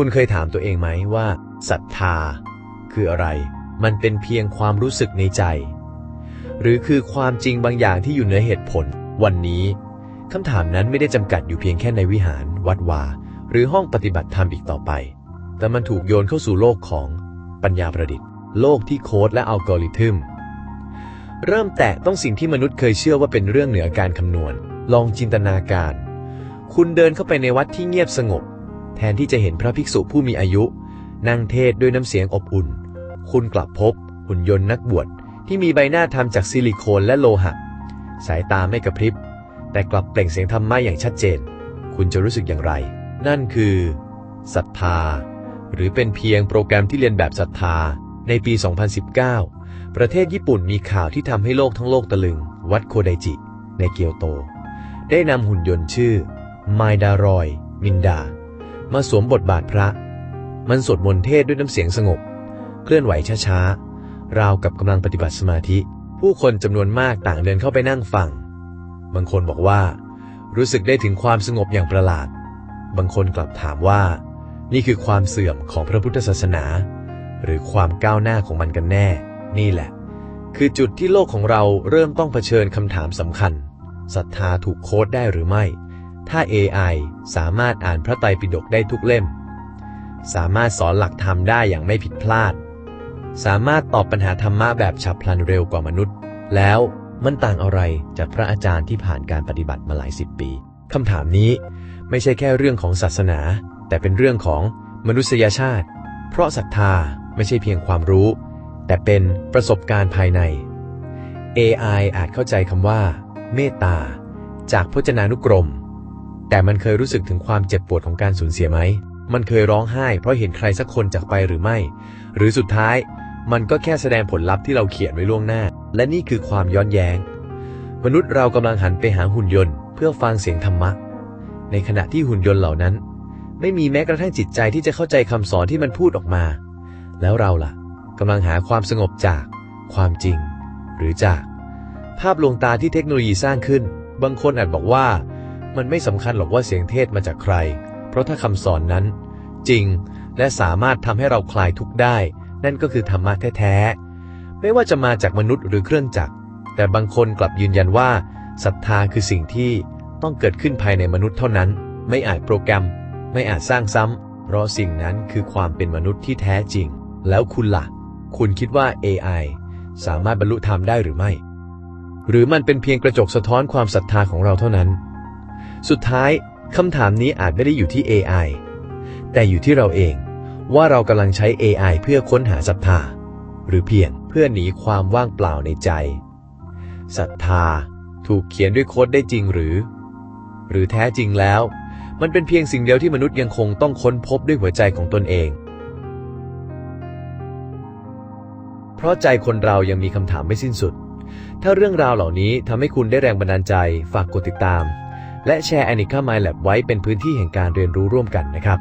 คุณเคยถามตัวเองไหมว่าศรัทธา คืออะไร มันเป็นเพียงความรู้สึกในใจ หรือคือความจริงบางอย่างที่อยู่เหนือเหตุผล วันนี้คำถามนั้นไม่ได้จำกัดอยู่เพียงแค่ในวิหาร วัดวา หรือห้องปฏิบัติธรรมอีกต่อไป แต่มันถูกโยนเข้าสู่โลกของปัญญาประดิษฐ์ โลกที่โค้ดและอัลกอริทึม เริ่มแตะต้องสิ่งที่มนุษย์เคยเชื่อว่าเป็นเรื่องเหนือการคำนวณ ลองจินตนาการ คุณเดินเข้าไปในวัดที่เงียบสงบ แทนที่จะเห็นพระภิกษุผู้มีอายุ นั่งเทศด้วยน้ำเสียงอบอุ่น คุณกลับพบ หุ่นยนต์นักบวชที่มีใบหน้าทำจากซิลิโคนและโลหะ สายตาไม่กระพริบ แต่กลับเปล่งเสียงธรรมะอย่างชัดเจน คุณจะรู้สึกอย่างไร นั่นคือศรัทธา หรือเป็นเพียงโปรแกรมที่เรียนแบบศรัทธา ในปี 2019 ประเทศญี่ปุ่นมีข่าวที่ทำให้โลกทั้งโลกตะลึง วัดโคไดจิ ในเกียวโต ได้นำหุ่นยนต์ชื่อไมดารอย มินดา มาสวมบทบาทพระ มันสวดมนต์เทศด้วยน้ำเสียงสงบ เคลื่อนไหวช้าๆ ราวกับกำลังปฏิบัติสมาธิ ผู้คนจำนวนมากต่างเดินเข้าไปนั่งฟัง บางคนบอกว่า รู้สึกได้ถึงความสงบอย่างประหลาด บางคนกลับถามว่า นี่คือความเสื่อมของพระพุทธศาสนา หรือความก้าวหน้าของมันกันแน่ นี่แหละ คือจุดที่โลกของเราเริ่มต้องเผชิญคำถามสำคัญศรัทธาถูกโค้ดได้หรือไม่ ถ้า AI สามารถอ่านพระไตรปิฎกได้ทุกเล่ม สามารถสอนหลักธรรมได้อย่างไม่ผิดพลาด สามารถตอบปัญหาธรรมะแบบฉับพลันเร็วกว่ามนุษย์ แล้วมันต่างอะไรจากพระอาจารย์ที่ผ่านการปฏิบัติมาหลายสิบปี คำถามนี้ไม่ใช่แค่เรื่องของศาสนา แต่เป็นเรื่องของมนุษยชาติ เพราะศรัทธาไม่ใช่เพียงความรู้ แต่เป็นประสบการณ์ภายใน AI อาจเข้าใจคำว่า เมตตา จากพจนานุกรม แต่มันเคยรู้สึกถึงความเจ็บปวดของการสูญเสียไหม มันเคยร้องไห้เพราะเห็นใครสักคนจากไปหรือไม่ หรือสุดท้าย มันก็แค่แสดงผลลัพธ์ที่เราเขียนไว้ล่วงหน้า และนี่คือความย้อนแย้ง มนุษย์เรากำลังหันไปหาหุ่นยนต์ เพื่อฟังเสียงธรรมะ ในขณะที่หุ่นยนต์เหล่านั้น ไม่มีแม้กระทั่งจิตใจที่จะเข้าใจคำสอนที่มันพูดออกมา แล้วเราล่ะกำลังหาความสงบจาก ความจริง หรือจาก ภาพลวงตาที่เทคโนโลยีสร้างขึ้น บางคนอาจบอกว่า มันไม่สำคัญหรอกว่าเสียงเทศมาจากใคร เพราะถ้าคำสอนนั้น จริงและสามารถทำให้เราคลายทุกข์ได้ นั่นก็คือธรรมะแท้ๆ ไม่ว่าจะมาจากมนุษย์หรือเครื่องจักร แต่บางคนกลับยืนยันว่าศรัทธาคือสิ่งที่ต้องเกิดขึ้นภายในมนุษย์เท่านั้น ไม่อาจโปรแกรม ไม่อาจสร้างซ้ำเพราะสิ่งนั้นคือความเป็นมนุษย์ที่แท้จริง แล้วคุณล่ะ คุณคิดว่า AI สามารถบรรลุธรรมได้หรือไม่ หรือมันเป็นเพียงกระจกสะท้อนความศรัทธาของเราเท่านั้น สุดท้ายคำถามนี้อาจไม่ได้อยู่ที่ AI แต่อยู่ที่เราเองว่าเรากำลังใช้ AI เพื่อค้นหาศรัทธา หรือเพียงเพื่อหนีความว่างเปล่าในใจศรัทธาถูกเขียนด้วยโค้ดได้จริงหรือ หรือแท้จริงแล้ว มันเป็นเพียงสิ่งเดียวที่มนุษย์ยังคงต้องค้นพบด้วยหัวใจของตนเอง เพราะใจคนเรายังมีคำถามไม่สิ้นสุด ถ้าเรื่องราวเหล่านี้ทำให้คุณได้แรงบันดาลใจฝากกดติดตาม และแชร์ Anika My Lab ไว้เป็นพื้นที่แห่งการเรียนรู้ร่วมกันนะครับ